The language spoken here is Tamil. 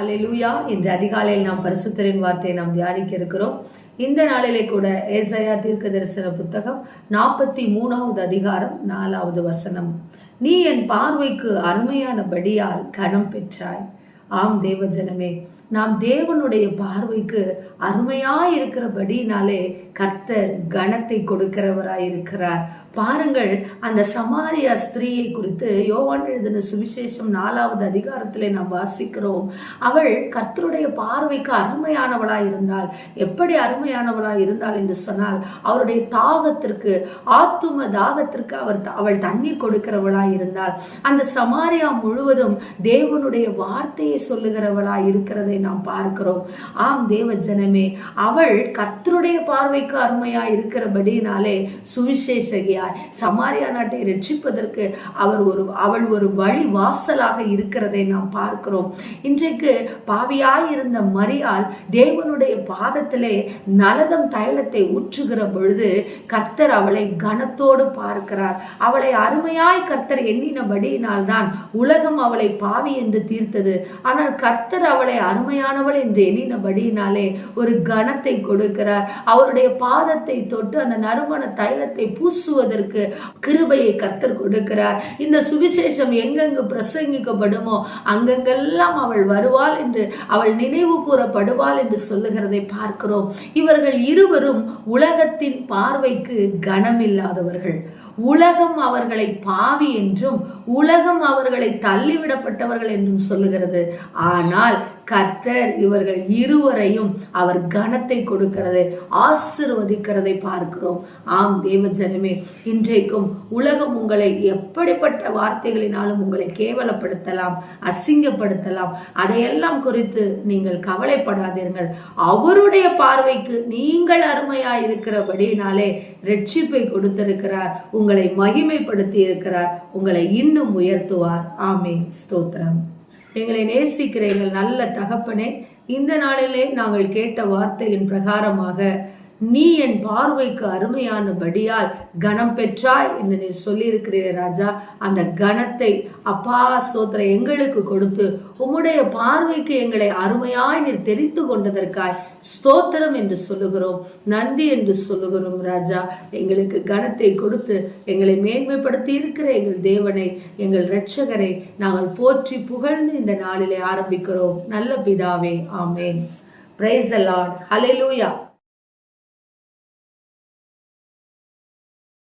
ஹalleluya. இன்று அதிகாலையில் நாம் பரிசுத்தரின் வார்த்தையை நாம் தியானிக்க இருக்கிறோம். இந்த நாளிலே கூட ஏசையா தீர்க்க தரிசன புத்தகம் நாற்பத்தி மூணாவது அதிகாரம் நாலாவது வசனம். நீ என் பார்வைக்கு அருமையானபடியால் கனம் பெற்றாய் ஆம் தேவஜனமே நாம் தேவனுடைய பார்வைக்கு அருமையாக இருக்கிறபடினாலே கர்த்தர் கனத்தை கொடுக்கிறவராய் இருக்கிறார் பாருங்கள் அந்த சமாரியா ஸ்திரீயை குறித்து யோவான் எழுதின சுவிசேஷம் நாலாவது அதிகாரத்திலே நாம் வாசிக்கிறோம். அவள் கர்த்தருடைய பார்வைக்கு அருமையானவளாய் இருந்தால் எப்படி அருமையானவளாய் இருந்தால் என்று சொன்னால் அவருடைய தாகத்திற்கு ஆத்தும தாகத்திற்கு அவர் அவள் தண்ணீர் கொடுக்கிறவளாய் இருந்தால் அந்த சமாரியா முழுவதும் தேவனுடைய வார்த்தையை சொல்லுகிறவளாய் இருக்கிறதை நாம் பார்க்கிறோம். ஆம் தேவ ஜனமே அவள் கர்த்தருடைய பார்வைக்கு அருமையா இருக்கிறபடினாலே சுவிசேஷகியாய் சமாரியா நாட்டை ரட்சிப்பதற்கு அவர் ஒரு அவள் ஒரு வழி வாசலாக இருக்கிறதை நாம் பார்க்கிறோம். இன்றைக்கு பாவியாய் இருந்த மரியாள் தேவனுடைய பாதத்திலே நலதம் தைலத்தை ஊற்றுகிற பொழுது கர்த்தர் அவளை கனத்தோடு பார்க்கிறார். அவளை அருமையாய் கர்த்தர் எண்ணினபடியினால் தான் உலகம் அவளை பாவி என்று தீர்த்தது. ஆனால் கர்த்தர் அவளை அருமை அருமையானவள் என்று எண்ணினபடியினாலே ஒரு கணத்தை கொடுக்கிறார். அவருடைய பாதத்தை தொட்டு அந்த நறுமண தைலத்தை பூசுவதற்கு கிருபையை கத்தர் கொடுக்கிறார். இந்த சுவிசேஷம் எங்கெங்கு பிரசங்கிக்கப்படுமோ அங்கெங்கெல்லாம் அவள் வருவாள் என்று அவள் நினைவு கூறப்படுவாள் என்று சொல்லுகிறதை பார்க்கிறோம். இவர்கள் இருவரும் உலகத்தின் பார்வைக்கு கனமில்லாதவர்கள். உலகம் அவர்களை பாவி என்றும் உலகம் அவர்களை தள்ளிவிடப்பட்டவர்கள் என்றும் சொல்லுகிறது. ஆனால் கத்தர் இவர்கள் இருவரையும் அவர் கனத்தை கொடுக்கிறது ஆசிர்வதிக்கிறதை பார்க்கிறோம். ஆம் தேவ ஜனமே இன்றைக்கும் உலகம் உங்களை எப்படிப்பட்ட வார்த்தைகளினாலும் உங்களை கேவலப்படுத்தலாம் அசிங்கப்படுத்தலாம். அதையெல்லாம் குறித்து நீங்கள் கவலைப்படாதீர்கள். அவருடைய பார்வைக்கு நீங்கள் அருமையா இருக்கிறபடினாலே ரட்சிப்பை கொடுத்திருக்கிறார். உங்களை மகிமைப்படுத்தி இருக்கிறார் உங்களை இன்னும் உயர்த்துவார். ஆமே ஸ்தோத்திரம். எங்களை நேசிக்கிற எங்கள் நல்ல தகப்பனே இந்த நாளிலே நாங்கள் கேட்ட வார்த்தையின் பிரகாரமாக நீ என் பார்வைக்கு அருமையானபடியால் கனம் பெற்றாய் என்று நீ சொல்லியிருக்கிறீர் ராஜா. அந்த கனத்தை அப்பா சோத்திர எங்களுக்கு கொடுத்து உம்முடைய பார்வைக்கு எங்களை அருமையாய் நீ தெரிந்து கொண்டதற்காய் ஸ்தோத்திரம் என்று சொல்லுகிறோம் நன்றி என்று சொல்லுகிறோம் ராஜா. எங்களுக்கு கனத்தை கொடுத்து எங்களை மேன்மைப்படுத்தி இருக்கிற எங்கள் தேவனை எங்கள் இரட்சகரை நாங்கள் போற்றி புகழ்ந்து இந்த நாளிலே ஆரம்பிக்கிறோம். நல்ல பிதாவே ஆமேன். Price allot hallelujah